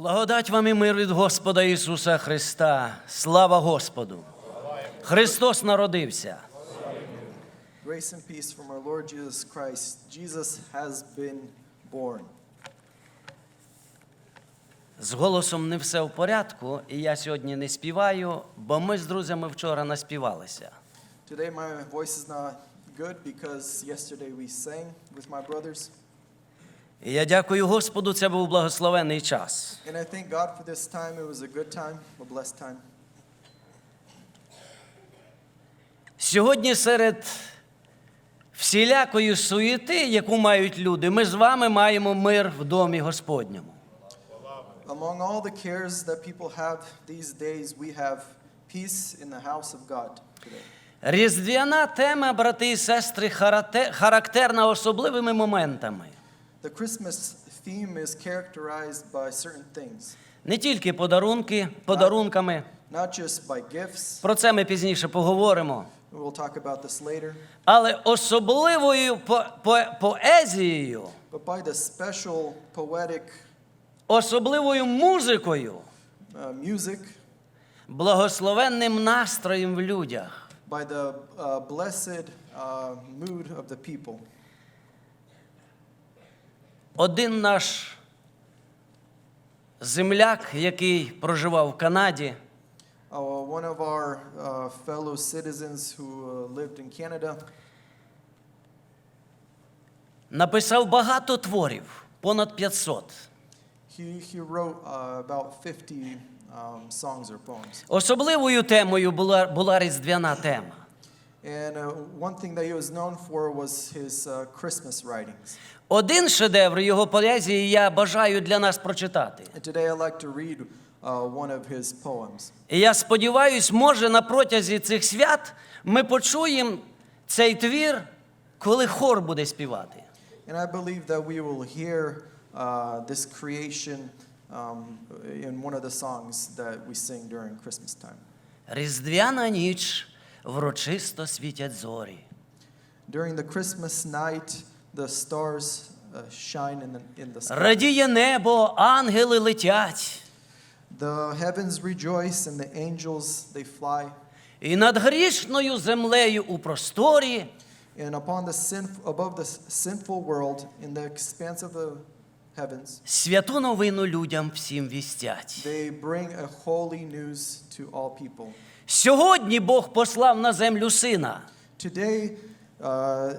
Благодать вам і мир від Господа Ісуса Христа. Слава Господу! Христос народився. Grace and peace from our Lord Jesus Christ. Jesus has been born. З голосом не все в порядку, і я сьогодні не співаю, бо ми з друзями вчора наспівалися. Today my voice is not good because yesterday we sang with my brothers. І я дякую Господу, це був благословений час. And I thank God for this time. It was a good time, a blessed time. Сьогодні серед всілякої суєти, яку мають люди, ми з вами маємо мир в домі Господньому. Among all the cares that people have these days, we have peace in the house of God today. Різдвяна тема, брати і сестри, характерна особливими моментами. The Christmas theme is characterized by certain things, Не тільки подарунки, подарунками. not just by gifts. Про це ми пізніше поговоримо. We'll talk about this later, Але особливою по- по- поезією, but by the special poetic особливою музикою, uh, music, благословенним настроєм в людях. by the uh, blessed uh, mood of the people. Один наш земляк, який проживав в Канаді, Uh, one of our uh, fellow citizens who uh, lived in Canada написав багато творів, понад 500. He, he wrote uh, about 50 um, songs or poems. Особливою темою була, була різдвяна тема. And uh, one thing that he was known for was his uh, Christmas writings. Один шедевр його поезії я бажаю для нас прочитати. And today I'd like to read uh, one of his poems. І я сподіваюсь, може на протязі цих свят ми почуємо цей твір, коли хор буде співати. And I believe that we will hear uh, this creation um, in one of the songs that we sing during Christmas time. Різдвяна ніч врочисто світять зорі. During the Christmas night, the stars uh, shine in the, in the sky. Радіє небо, ангели летять, The heavens rejoice and the angels they fly. і над грішною землею у просторі And upon the sin, above the sinful world, in the expanse of the heavens, святу новину людям всім вістять. they bring a holy news to all people. Сьогодні Бог послав на землю сина. Today, uh,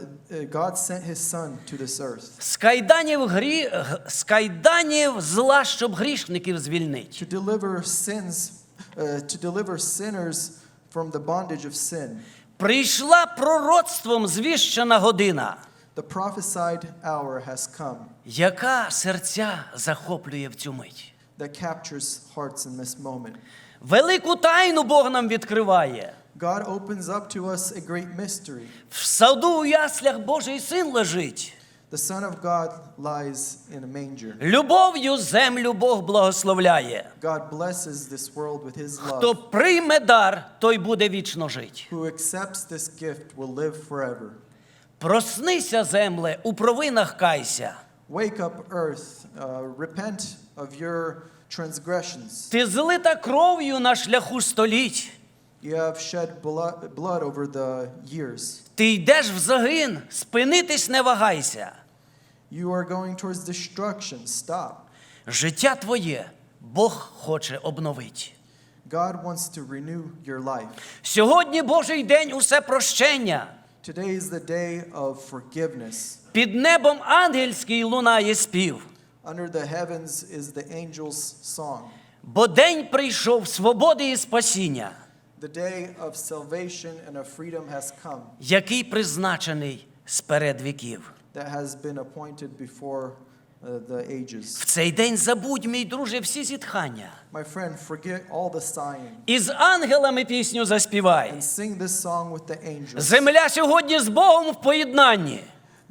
God sent His Son to this earth З кайданів, грі... з кайданів зла, щоб грішників звільнить. to deliver sins, uh, to deliver sinners from the bondage of sin. Прийшла пророцтвом звіщена година, The prophesied hour has come яка серця захоплює в цю мить. that captures hearts in this moment. Велику тайну Бог нам відкриває. God opens up to us a great mystery. В саду у яслях Божий син лежить. The Son of God lies in a manger. Любов'ю землю Бог благословляє. God blesses this world with His love. Хто прийме дар, той буде вічно жить. Who accepts this gift will live forever. Проснися, земле, у провинах кайся. Wake up, earth. Uh, repent of your transgressions. Ти злита кров'ю на шляху століть. You have shed blood, blood over the years. Ти йдеш в загин, спинитись не вагайся. You are going towards destruction. Stop. Життя твоє Бог хоче обновить. God wants to renew your life. Сьогодні Божий день усе прощення. Today is the day of forgiveness. Під небом ангельський лунає спів. Under the heavens is the angel's song. Бо день прийшов свободи і спасіння, The day of salvation and of freedom has come який призначений сперед віків. that has been appointed before uh, the ages. В цей день забудь, мій друже, всі зітхання. My friend, forget all the sighing І з ангелами пісню заспівай. and sing this song with the angels. Земля сьогодні з Богом в поєднанні.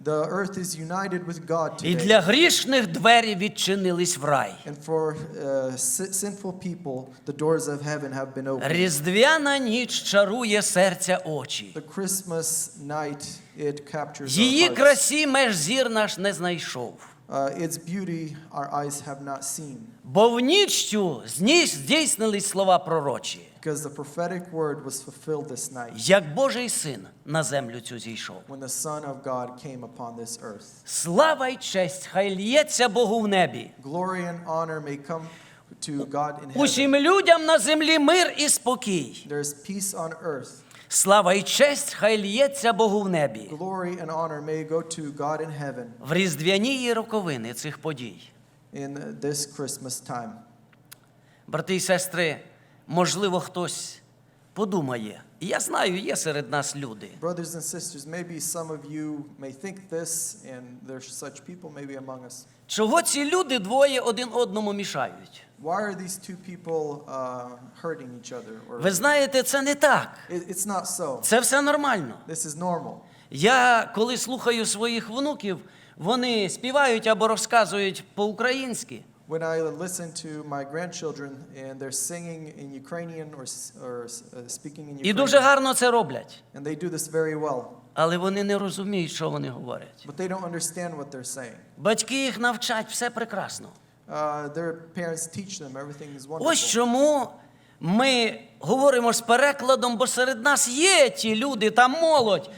The earth is united with God І для грішних двері відчинились в рай. And for uh, sinful people, the doors of heaven have been opened. Різдвяна ніч чарує серця очі. The Christmas night, it captures Її красі меж зір наш не знайшов. Uh, its beauty our eyes have not seen, Бо в ніч цю здійснились слова пророчі, because the prophetic word was fulfilled this night як Божий син на землю цю зійшов. when the Son of God came upon this earth. Слава й честь, хай лється Богу в небі. Glory and honor may come to God in heaven. Усім людям на землі мир і спокій. There is peace on earth. Слава й честь, хай лється Богу в небі. Glory and honor may go to God in heaven В різдвяні роковини цих подій. in this Christmas time. Брати і сестри, можливо, хтось подумає. І я знаю, є серед нас люди. Brothers and sisters, maybe some of you may think this, and there's such people maybe among us. Чого ці люди двоє один одному мішають? Why are these two people uh, hurting each other? Or Ви знаєте, це не так. It- it's not so. Це все нормально. This is normal. Я коли слухаю своїх внуків, вони співають або розказують по-українськи. When I listen to my grandchildren and they're singing in Ukrainian or, or uh, speaking in І дуже гарно це роблять. and they do this very well, Але вони не розуміють, що вони говорять. but they don't understand what they're saying. Батьки їх навчать, все прекрасно. Uh, their parents teach them everything is Ось wonderful. чому ми говоримо з перекладом, бо серед нас є ті люди та молодь,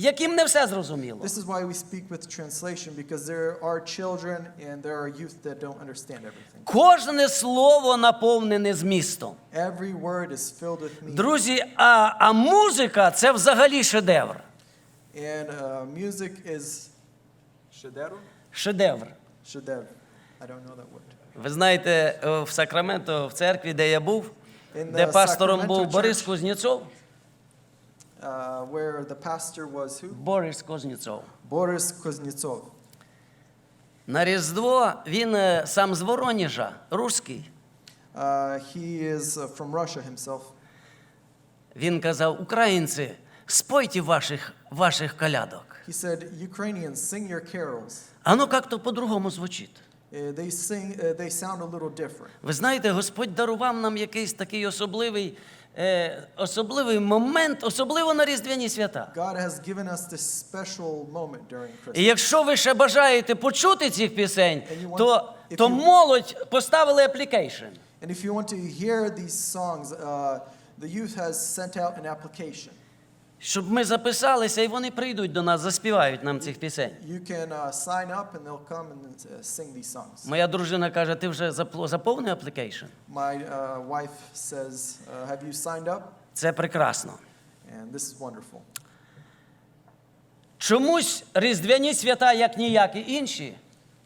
яким не все зрозуміло. This is why we speak with translation because there are children and there are youth that don't understand everything. Кожне слово наповнене змістом. Every word is filled with meaning. Друзі, а, а музика це взагалі шедевр. And uh, music is shedero? Шедевр. Shedev. I don't know that word. Ви знаєте, е, в Сакраменто, в церкві, де я був, In де the пастором Sacramento був Борис Кузнєцов. Uh, where the pastor was who? Борис Кузнєцов. Boris Kuznetsov. На Різдво він е, сам з Воронежа, русський. Uh, he is uh, from Russia himself. Він казав: Українці, спойте ваших, ваших колядок. He said, Ukrainians, sing your carols. А ну як-то по-другому звучить. Uh, they sing, uh, they sound a little different. Ви знаєте, Господь дарував нам якийсь такий особливий, е, особливий момент, особливо на Різдвяні свята. God has given us this special moment during І Christmas. якщо ви ще бажаєте почути цих пісень, you want- то, if то you- молодь поставили аплікейшн. And if you want to hear these songs, uh, the youth has sent out an application. Щоб ми записалися, і вони прийдуть до нас, заспівають нам цих пісень. You can uh, sign up and they'll come and uh, sing these songs. Моя дружина каже: ти вже запло- заповнив аплікейшн? My uh, wife says, uh, Have you signed up? Це прекрасно. And this is wonderful. Чомусь різдвяні свята, як ніякі інші,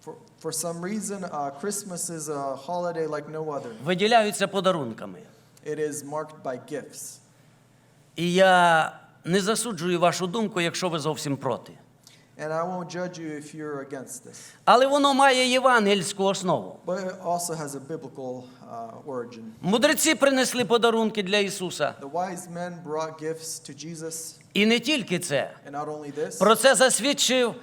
For, for some reason, uh, Christmas is a holiday like no other. виділяються подарунками. It is marked by gifts. І я не засуджую вашу думку, якщо ви зовсім проти. And I won't judge you if you're against this. Але воно має євангельську основу. But it also has a biblical uh, origin. Мудреці принесли подарунки для Ісуса. The wise men brought gifts to Jesus, І не тільки це. and not only this, Про це засвідчив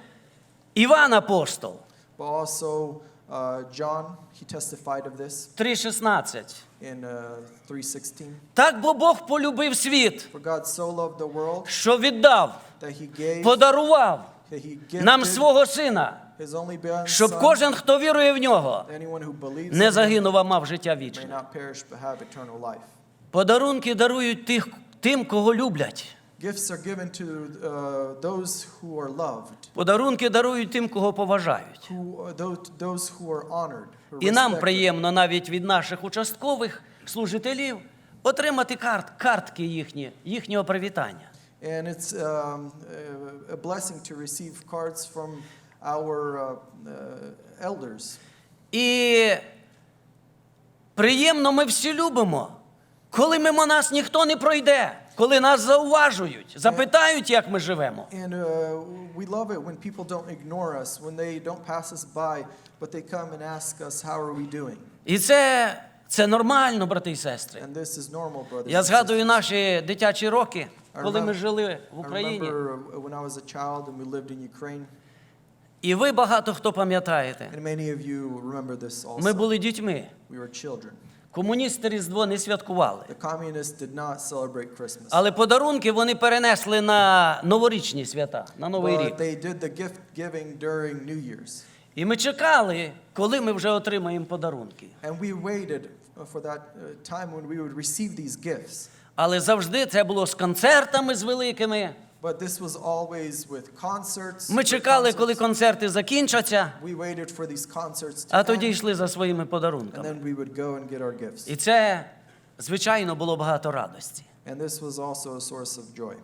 Іван Апостол but also uh, John, he testified of this 3,16. in uh, 3:16. Так бо Бог полюбив світ, For God so loved the world що віддав, that he gave, подарував that he нам свого сина, his only begotten щоб Son, кожен, хто вірує в нього, that anyone who believes не in him загинув, а мав життя may вічне. not perish but have eternal life. Подарунки дарують тих, тим, кого люблять. Gifts are given to uh, those who are loved, Подарунки дарують тим, кого поважають. who are those, who are honored, who І нам respected. приємно навіть від наших участкових служителів отримати карт, картки їхні, їхнього привітання. And it's um, uh, a blessing to receive cards from our uh, uh, elders. І приємно ми всі любимо, коли мимо нас ніхто не пройде, коли нас зауважують, запитають, як ми живемо. And uh, we love it when people don't ignore us, when they don't pass us by, but they come and ask us, How are we doing? І це, це нормально, брати і сестри. And this is normal, brothers. Я and згадую наші дитячі роки, коли ми remember- жили в. I Україні. remember uh, when I was a child and we lived in Ukraine, І ви багато хто пам'ятаєте. and many of you remember this also. Ми були дітьми. We were children. Комуністи Різдво не святкували. The communists did not celebrate Christmas. Але подарунки вони перенесли на новорічні свята, на Новий But рік. they did the gift giving during New Year's. І ми чекали, коли ми вже отримаємо подарунки. And we waited for that uh, time when we would receive these gifts. Але завжди це було з концертами з великими. But this was always with concerts. Ми чекали, коли концерти закінчаться, We waited for these concerts а тоді йшли за своїми and подарунками. then we would go and get our gifts. І це, звичайно, було багато радості. And this was also a source of joy.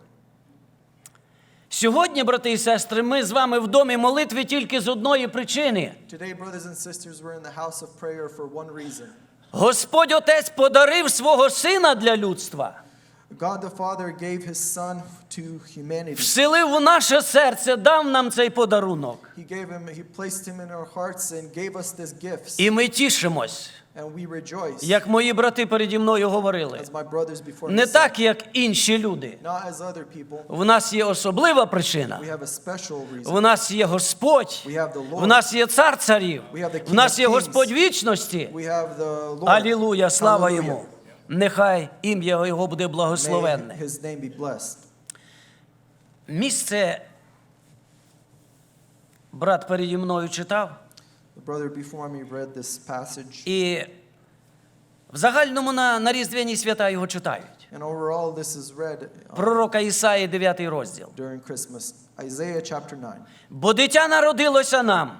Сьогодні, брати і сестри, ми з вами в домі молитви тільки з одної причини. Today, brothers and sisters, we're in the house of prayer for one reason. Господь Отець подарив свого сина для людства, God the Father gave his Son to humanity. вселив у наше серце, дав нам цей подарунок. He gave him, he placed him in our hearts and gave us this gifts. І ми тішимось, And we rejoice. як мої брати переді мною говорили. As my brothers before Не так, як інші люди. not as other people. В нас є особлива причина. We have a special reason. В нас є Господь, We have the Lord. в нас є цар царів, We have the King в нас є Господь вічності. We have the Lord. Алілуя, слава Hallelujah. йому. Нехай ім'я його буде благословенне. his name be blessed. Місце брат переді мною читав, The brother before me read this passage. і в загальному на, на Різдвяні свята його читають. And overall, this is read uh, Пророка Ісаї, 9 розділ. during Christmas. Isaiah chapter 9. Бо дитя народилося нам,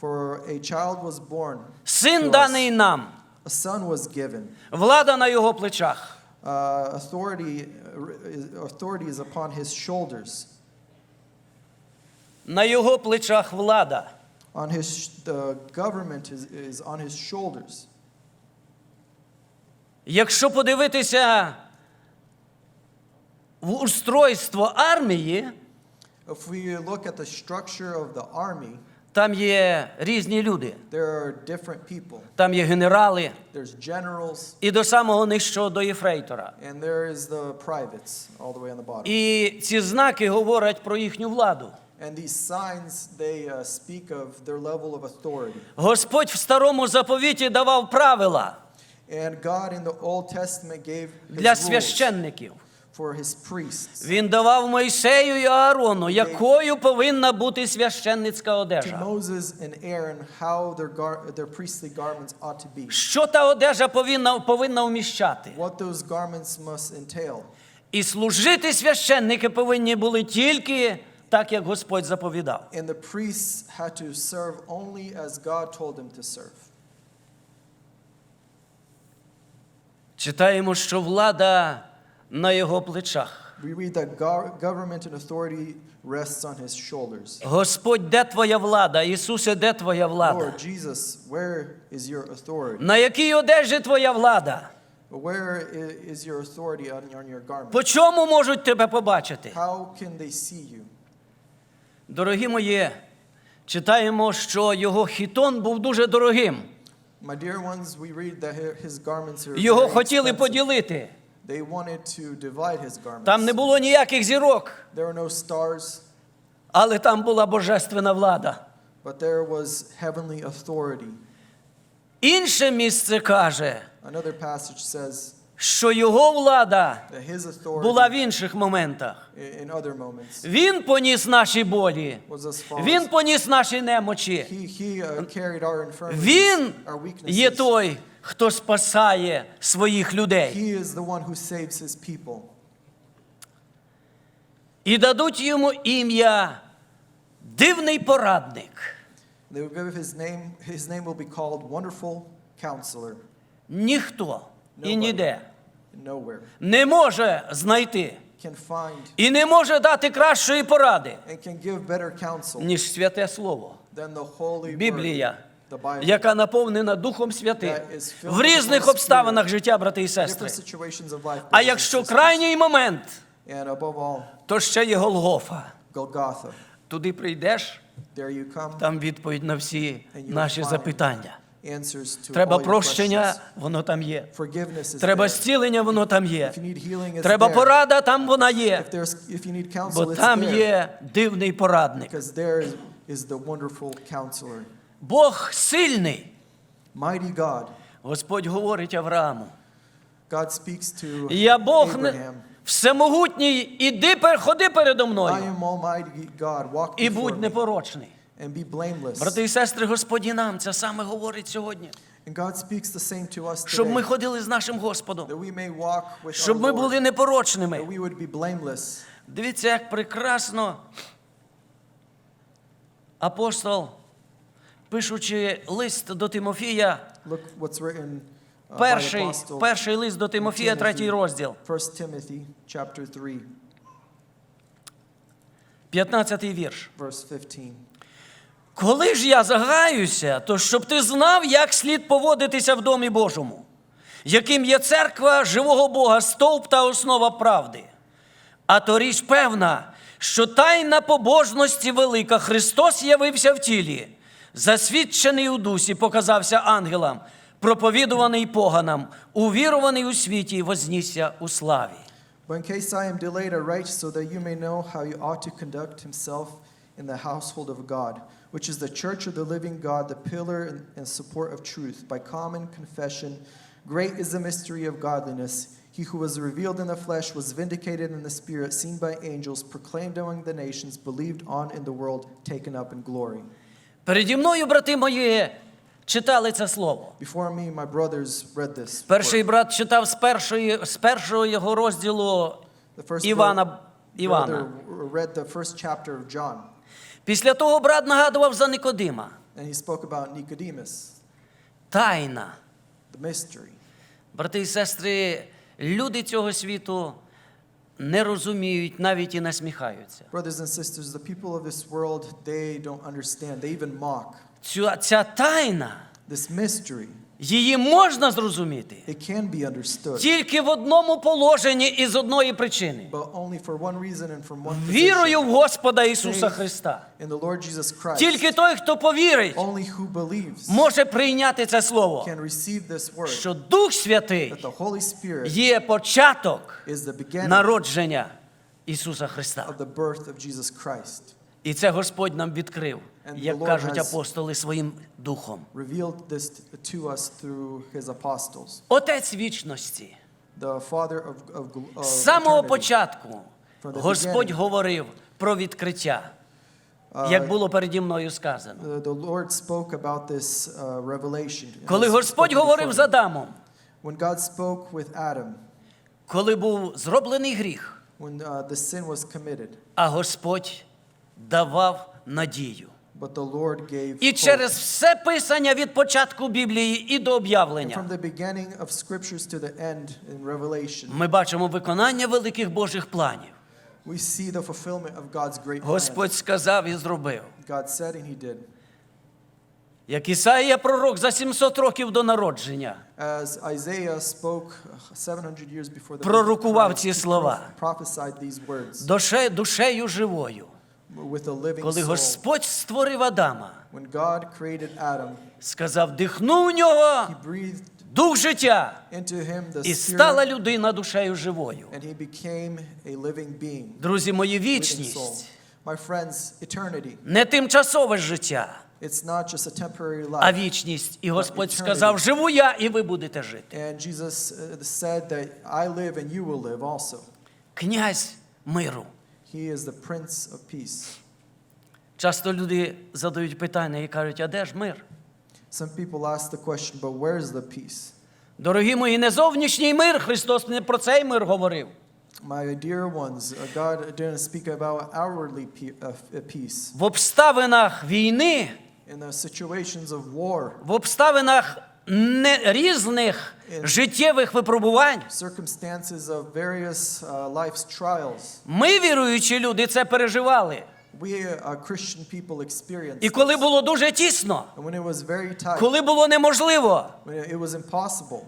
For a child was born, син даний нам, a son was given. влада на його плечах. Uh, authority, uh, authority is upon his shoulders. На його плечах влада. On his, the government is, is on his shoulders. Якщо подивитися в устройство армії, If we look at the structure of the army, там є різні люди. Там є генерали, і до самого нижчого до єфрейтора. and there is the privates all the way on the bottom. І ці знаки говорять про їхню владу. And these signs, they uh, speak of their level of authority. Господь в старому заповіті давав правила And God in the Old Testament gave для священників. For his priests. Він давав Мойсею і Аарону, якою повинна бути священницька To одежа. Moses and Aaron, how their, gar- their priestly garments ought to be. Що та одежа повинна, повинна вміщати? What those garments must entail. І служити священники повинні були тільки так, як Господь заповідав. And the priests had to serve only as God told them to serve. Читаємо, що влада на його плечах. We read that go- government and authority rests on his shoulders. Господь, де твоя влада? Ісусе, де твоя влада? Lord Jesus, where is your authority? На якій одежі твоя влада? Where is your authority on, on your garment? По чому можуть тебе побачити? How can they see you? Дорогі мої, читаємо, що його хітон був дуже дорогим. My dear ones, we read that his garments are Його very хотіли expensive. поділити. They wanted to divide his garments. Там не було ніяких зірок, There were no stars, але там була божественна влада. but there was heavenly authority. Інше місце каже, Another passage says що його влада that his була в інших моментах. i- in other moments Він поніс наші болі, was as follows. він поніс наші немочі. He, he uh, carried our infirmities, Він our weaknesses. є той, хто спасає своїх людей. He is the one who saves his people. І дадуть йому ім'я дивний порадник. They will give his name. His name will be called Wonderful Counselor. Ніхто і Nobody. ніде Nowhere не може знайти can find і не може дати кращої поради, and can give better counsel ніж святе слово, than the Holy Біблія, Word, the Bible. Яка наповнена Духом Святим в різних обставинах життя, брати і сестри. А якщо крайній момент, то ще є Голгофа. Туди прийдеш, там відповідь на всі наші запитання. Треба прощення, воно там є. Треба зцілення, воно там є. Треба порада, там вона є. Бо там є дивний порадник. Бог сильний. Mighty God. Господь говорить Аврааму. God speaks to Я Бог Abraham. всемогутній, іди ходи передо I мною am Almighty God. Walk і будь непорочний. and be blameless. Брати і сестри, Господь і нам це саме говорить сьогодні. And God speaks the same to us Щоб ми ходили з нашим Господом, that we may walk with щоб our ми Lord, були that we would be blameless. Дивіться, як прекрасно апостол, пишучи лист до Тимофія, Look what's written uh, by перший, apostle перший лист до Тимофія, Timothy. третій розділ, 1 Timothy chapter 3, 15 вірш. verse 15. Коли ж я загаюся, то щоб ти знав, як слід поводитися в домі Божому, яким є церква живого Бога, стовп та основа правди. А то річ певна, що тайна побожності велика Христос явився в тілі, засвідчений у дусі, показався ангелам, проповідуваний поганам, увіруваний у світі і вознісся у славі. But in case I am delayed, I write so that you may know how you ought to conduct himself in the household of God, which is the church of the living God, the pillar and- and support of truth. By common confession, great is the mystery of godliness. He who was revealed in the flesh was vindicated in the spirit, seen by angels, proclaimed among the nations, believed on in the world, taken up in glory. Переді мною, брати мої, читали це слово. Before me, my brothers read this. Перший брат читав з, першої, з першого його розділу The first Івана. brother Івана. read the first chapter of John, Після того брат нагадував за Никодима. and he spoke about Nicodemus, Тайна. the mystery. Брати і сестри, люди цього світу не розуміють, навіть і насміхаються. Brothers and sisters, the people of this world, they don't understand. They even mock. Ця, ця тайна, This mystery, її можна зрозуміти it can be understood, тільки в одному положенні і з одної причини. Вірою в. Господа Ісуса Христа. Тільки той, хто повірить, може прийняти це слово, що Дух Святий є початок народження Ісуса Христа. І це Господь нам відкрив, як кажуть апостоли своїм духом. Отець вічності. З самого початку Господь говорив про відкриття, Uh, як було переді мною сказано. Uh, Коли Господь говорив з. Адамом, коли був зроблений гріх, uh, а Господь давав надію. But the Lord gave І через все писання від початку Біблії і до об'явлення ми бачимо виконання великих Божих планів. we see the fulfillment of God's great plan. Господь сказав і зробив. God said and he did. Як Ісаїя пророк за 700 років до народження. As Isaiah spoke 700 years before the Пророкував ці слова. prophesied these words душею живою. With a living Коли. Господь створив Адама, When God created Adam, сказав, дихнув у нього дух життя, into him the і стала людина душею живою. became a living being, Друзі мої, вічність My friends, eternity, не тимчасове життя, it's not just a temporary а life. вічність. І Господь сказав: живу я, і ви будете жити. And Jesus uh, said that I live and you will live also. Князь миру. He is the Prince of Peace. Часто люди задають питання і кажуть, а де ж мир? Some people ask the question, but where is the peace? Дорогі мої, не зовнішній мир, Христос не про цей мир говорив. My dear ones, uh, God didn't speak about outwardly uh, uh, peace. В обставинах війни, In the situations of war, в обставинах не, різних життєвих випробувань, circumstances of various uh, life's trials, ми, віруючі люди, це переживали. we uh, Christian people experienced. І коли було дуже тісно, And when it was very tight, коли було неможливо, when it was impossible,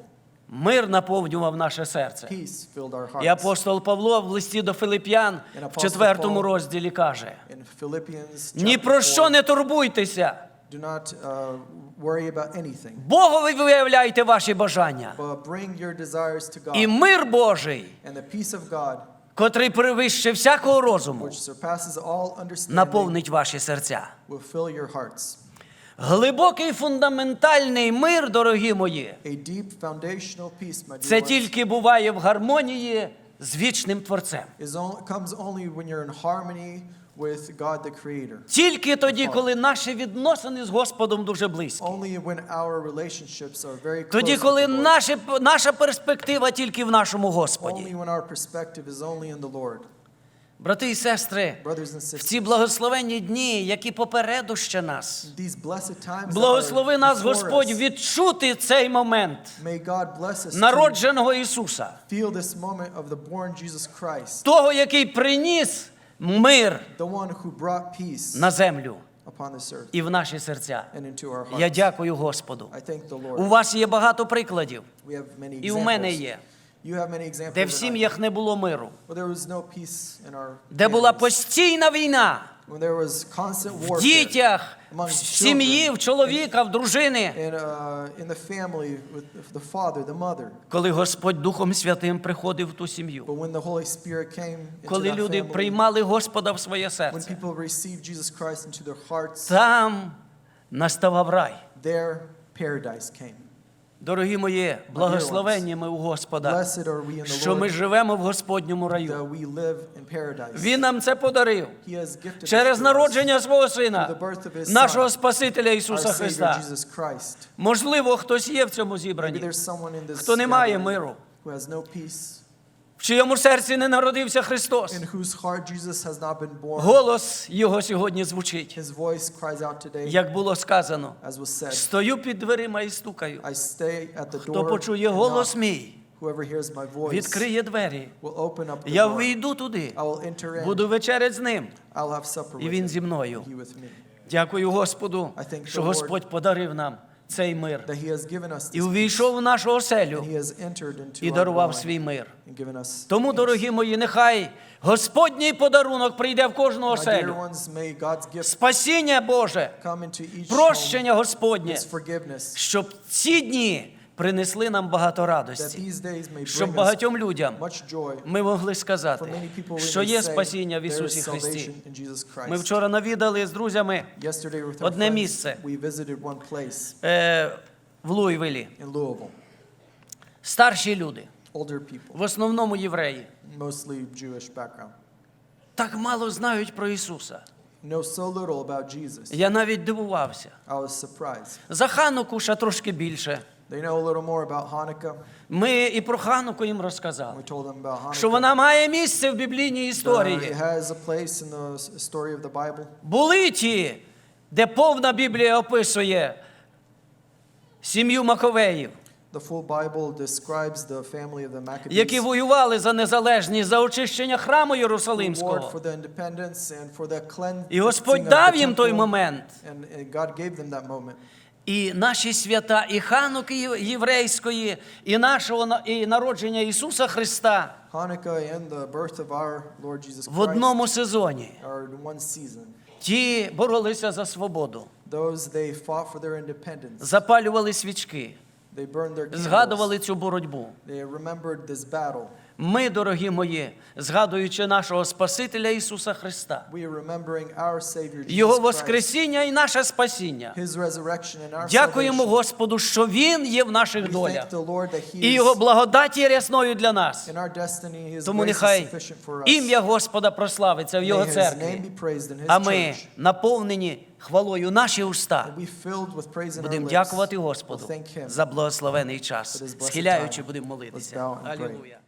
мир наповнював наше серце. peace filled our І апостол Павло в листі до Филип'ян And в Apostle четвертому Paul- розділі каже: In Philippians, ні chapter про що 4, не турбуйтеся, do not uh, worry about anything, Богові виявляйте ваші бажання. but bring your desires to І God. мир Божий, And the peace of God, котрий перевище всякого розуму, which surpasses all understanding, наповнить ваші серця. will fill your hearts. Глибокий фундаментальний мир, дорогі мої, A deep foundational peace, my це dear ones, тільки буває в гармонії з вічним Творцем. is only, comes only when you're in harmony with God the Creator. Тільки тоді, коли наші відносини з Господом дуже близькі. Only when our relationships are very close Тоді, коли наші, наша перспектива тільки в нашому Господі. Only when our perspective is only in the Lord. Брати і сестри, в ці благословенні дні, які попереду ще нас, благослови нас Господь відчути цей момент народженого Ісуса, того, який приніс мир на землю і в наші серця. Я дякую Господу. У вас є багато прикладів, і у мене є, де в сім'ях не було миру, де була постійна війна В дітях, в сім'ї, в чоловіка, в дружини. uh, in the family with the father, the mother. Коли Господь Духом Святим приходив в ту сім'ю, But when the Holy Spirit came коли люди приймали Господа в своє when серце, people received Jesus Christ into their hearts, там наставав рай. Дорогі мої, благословенні ми у Господа, що ми живемо в Господньому раю. Він нам це подарив через народження свого Сина, нашого Спасителя Ісуса Христа. Можливо, хтось є в цьому зібранні, хто не має миру, в чиєму серці не народився Христос. in whose heart Jesus has not been born. Голос Його сьогодні звучить, His voice cries out today, як було сказано. as was said. Стою під дверима і стукаю. I stay at the Хто door. почує and голос knock. мій, Whoever hears my voice відкриє двері. will open up the Я door. вийду туди, I will enter in. буду вечерять з ним, I'll have supper і with він him. зі мною. He with me. Дякую Господу, I thank the що Lord Господь подарив нам цей мир і увійшов в нашу оселю і дарував свій мир. Тому, дорогі мої, нехай Господній подарунок прийде в кожну оселю. Спасіння Боже, прощення Господнє, щоб ці дні принесли нам багато радості, щоб багатьом людям ми могли сказати, що є спасіння в Ісусі Христі. Ми вчора навідали з друзями Одне місце. е, в Луївілі. Старші люди, в основному євреї, так мало знають про Ісуса. know so little about Jesus. Я навіть дивувався. I was surprised. За Хануку ще трошки більше. They know a little more about Hanukkah. Ми і про Хануку їм розказали, We told them about що вона має місце в біблійній Uh, it історії. has a place in the s- story of the Bible. Були ті, де повна Біблія описує сім'ю Маковеїв, The full Bible describes the family of the Maccabees. воювали за незалежність, за очищення храму who warred for the independence and for the cleansing І Господь дав їм той момент. And, and God gave them that moment. І наші свята, і Хануки єврейської, і нашого і народження Ісуса Христа в одному сезоні. Ті боролися за свободу, запалювали свічки, згадували цю боротьбу. Ми, дорогі мої, згадуючи нашого Спасителя Ісуса Христа, Його Воскресіння і наше спасіння. Дякуємо. Господу, що Він є в наших долях. І Його is благодаті є рясною для нас. Тому нехай ім'я Господа прославиться в Його церкві. А ми наповнені хвалою наші уста. Будемо дякувати Господу за благословений час. Схиляючи, будемо молитися. Алілуя.